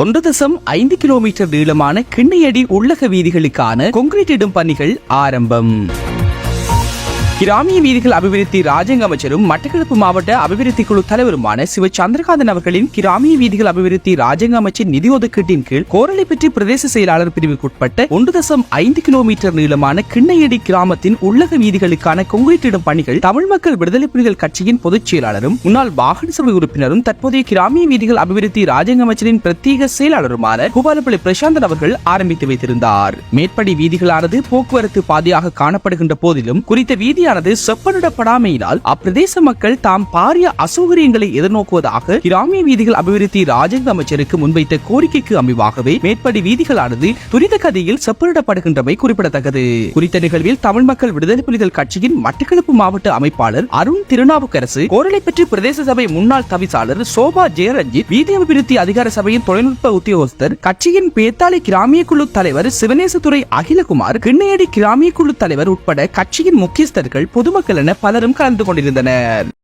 ஒன்று தசம் ஐந்து கிலோமீட்டர் நீளமான கிண்ணையடி உள்ளக வீதிகளுக்கான கொங்கிரீட் இடும் பணிகள் ஆரம்பம். கிராமிய வீதிகள் அபிவிருத்தி ராஜாங்க அமைச்சரும் மட்டக்களப்பு மாவட்ட அபிவிருத்தி குழு தலைவருமான சிவ சந்திரகாந்தன் அவர்களின் கிராமிய வீதிகள் அபிவிருத்தி ராஜாங்க அமைச்சின் நிதி ஒதுக்கீட்டின் கீழ் கோரளைப்பற்றி பிரதேச செயலாளர் பிரிவுக்குட்பட்ட ஒன்று தசம் ஐந்து கிலோமீட்டர் நீளமான கிண்ணையடி கிராமத்தின் உள்ளக வீதிகளுக்கான கொங்கிரீட் பணிகள் தமிழ் மக்கள் விடுதலை புலிகள் கட்சியின் பொதுச் செயலாளரும் முன்னாள் வாகன சபை உறுப்பினரும் தற்போதைய கிராமிய வீதிகள் அபிவிருத்தி ராஜாங்க அமைச்சரின் பிரத்யேக செயலாளருமான பூபாலப்பள்ளி பிரசாந்தன் அவர்கள் ஆரம்பித்து வைத்திருந்தார். மேற்படி வீதிகளானது போக்குவரத்து பாதையாக காணப்படுகின்ற போதிலும் குறித்த வீதி வீதியானது செப்பனிடப்படாமையினால் அப்பிரதேச மக்கள் தாம் பாரிய அசௌகரியங்களை எதிர்நோக்குவதாக கிராமிய வீதிகள் அபிவிருத்தி ராஜேந்திர அமைச்சருக்கு முன்வைத்த கோரிக்கைக்கு அமைவாகவே மேற்படி வீதிகளானது துரித கதியில் செப்பனிடப்படுகின்றமை குறிப்பிடத்தக்கது. குறித்த நிகழ்வில் தமிழ் மக்கள் விடுதலை புலிகள் கட்சியின் மட்டக்களப்பு மாவட்ட அமைப்பாளர் அருண் திருநாவுக்கரசு கோரளைப்பற்றி பிரதேச சபை முன்னாள் தவிசாளர் சோபா ஜெயரஞ்சித் வீதி அபிவிருத்தி அதிகார சபையின் தொழில்நுட்ப உத்தியோகஸ்தர் கட்சியின் பேத்தாளி கிராமிய குழு தலைவர் சிவனேசதுரை அகிலகுமார் கிண்ணையடி கிராமிய குழு தலைவர் உட்பட கட்சியின் முக்கியஸ்தர்கள் பொதுமக்கள் என பலரும் கலந்து கொண்டிருந்தனர்.